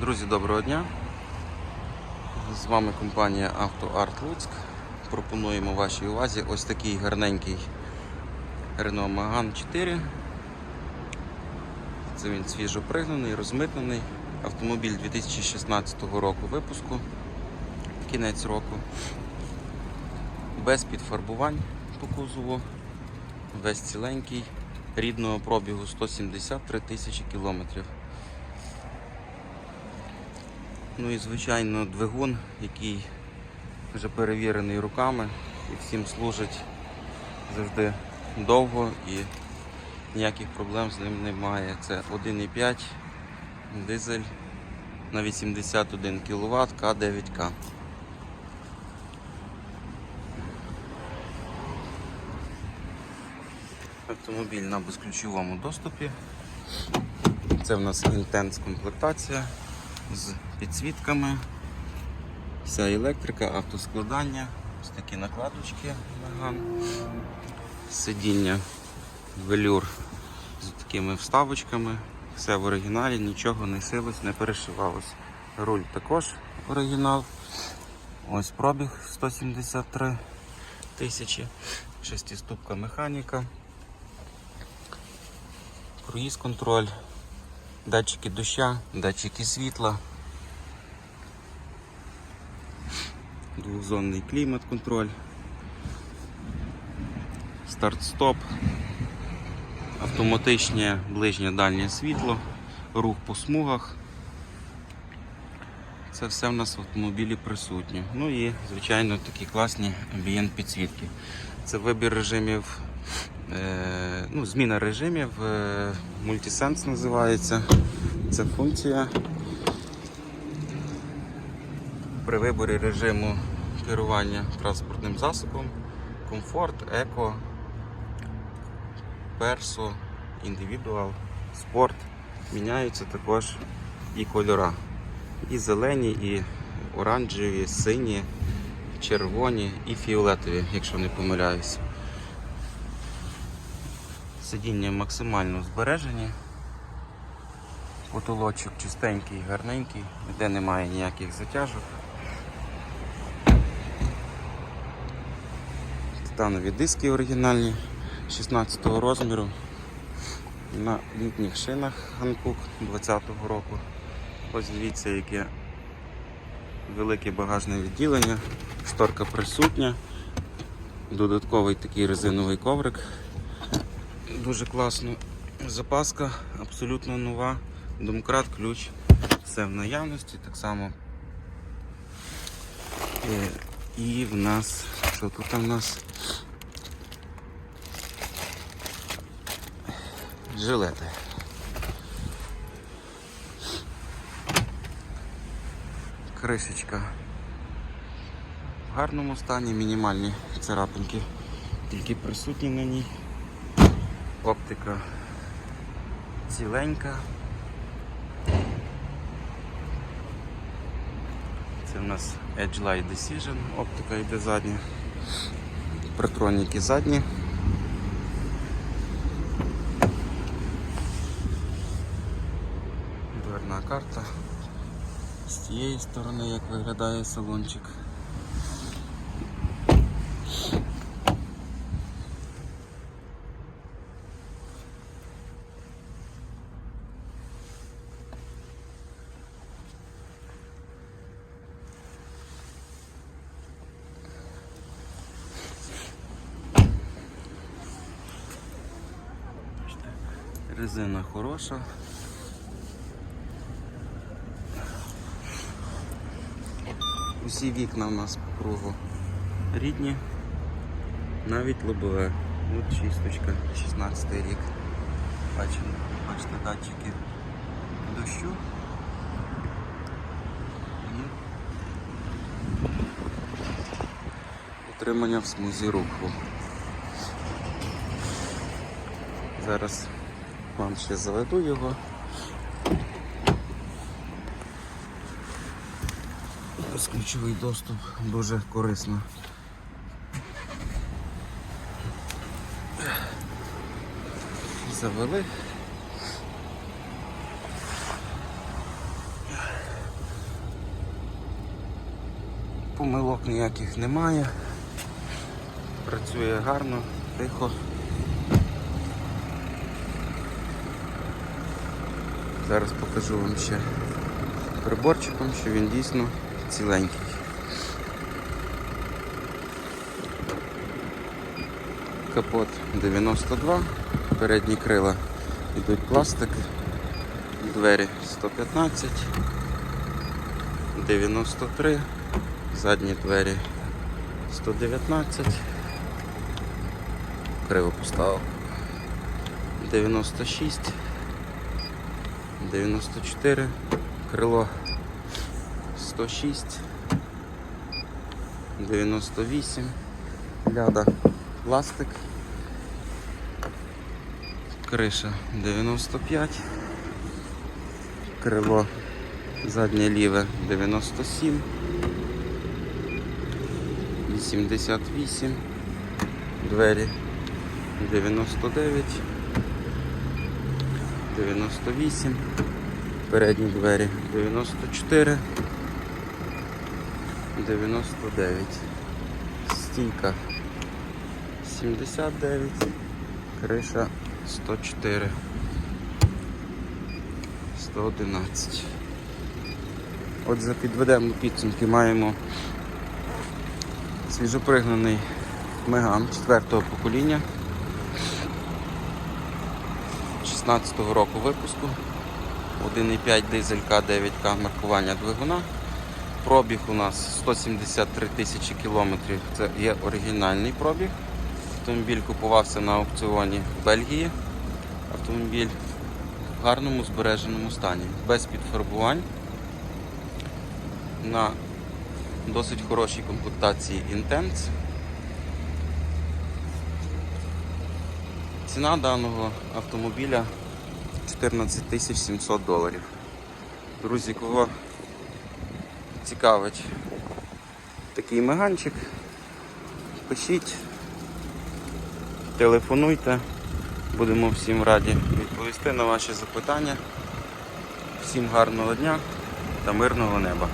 Друзі, доброго дня. З вами компанія «Автоарт Луцьк. Пропонуємо вашій увазі ось такий гарненький Renault Megane 4. Це він свіжо пригнаний, розмитнений. Автомобіль 2016 року випуску, кінець року. Без підфарбувань по кузову. Весь ціленький, рідного пробігу 173 тисячі кілометрів. Ну і звичайно двигун, який вже перевірений руками і всім служить завжди довго і ніяких проблем з ним немає. Це 1,5 дизель на 81 кВт К9К. Автомобіль на безключовому доступі. Це в нас інтенс комплектація з підсвітками, вся електрика, автоскладання, ось такі накладочки Megane. сидіння велюр з такими вставочками, все в оригіналі, нічого не силось, не перешивалось. Руль також оригінал. Ось пробіг 173 тисячі, шестиступка механіка, круїз контроль датчики доща, датчики світла, двохзонний клімат-контроль, старт-стоп, автоматичне ближнє дальнє світло, рух по смугах. Це все в нас в автомобілі присутнє. Ну і, звичайно, такі класні амбієнт підсвітки. Це вибір режимів, е, ну, зміна режимів, е, мультисенс називається. Це функція при виборі режиму керування транспортним засобом, комфорт, еко, персо, індивідуал, спорт. Міняються також і кольора. І зелені, і оранжеві, сині, червоні і фіолетові, якщо не помиляюсь. Сидіння максимально збережені. Потолочок чистенький, гарненький, ніде немає ніяких затяжок. Титанові диски оригінальні 16 розміру на літніх шинах Hankook 20-го року. Ось дивіться, яке велике багажне відділення, шторка присутня, додатковий такий резиновий коврик. Дуже класно. Запаска абсолютно нова. Домкрат, ключ, все в наявності, так само. І в нас, що тут у нас? Жилети. Кришечка в гарному стані, мінімальні царапинки, тільки присутні на ній. Оптика ціленька. Це в нас Edge Light Decision, оптика йде задня, протроніки задні. Дверна карта. З цієї сторони як виглядає салончик. Резина хороша. Усі вікна у нас по кругу рідні, навіть лобове. От чисточка, 16 рік. Бачимо, бачите, датчики дощу. Утримання в смузі руху. Зараз вам ще заведу його. Безключовий доступ дуже корисно. Завели. Помилок ніяких немає, працює гарно, тихо. Зараз покажу вам ще приборчиком, що він дійсно ціленький. Капот 92, передні крила йдуть пластик, двері 115, 93, задні двері 119, криво поставив 96, 94, крило 106, 98, ляда пластик, криша 95, крило заднє ліве 97, 88, двері 99, 98, передні двері 94, 99, стійка 79, криша 104, 111. Отже, підведемо підсумки, маємо свіжопригнаний Меган 4-го покоління 16-го року випуску. 1,5 дизелька 9К маркування двигуна. Пробіг у нас 173 тисячі кілометрів. Це є оригінальний пробіг. Автомобіль купувався на аукціоні в Бельгії. Автомобіль в гарному збереженому стані, без підфарбувань. На досить хорошій комплектації Intense. Ціна даного автомобіля 14 700 доларів. Друзі, кого цікавить такий меганчик, пишіть, телефонуйте, будемо всім раді відповісти на ваші запитання. Всім гарного дня та мирного неба.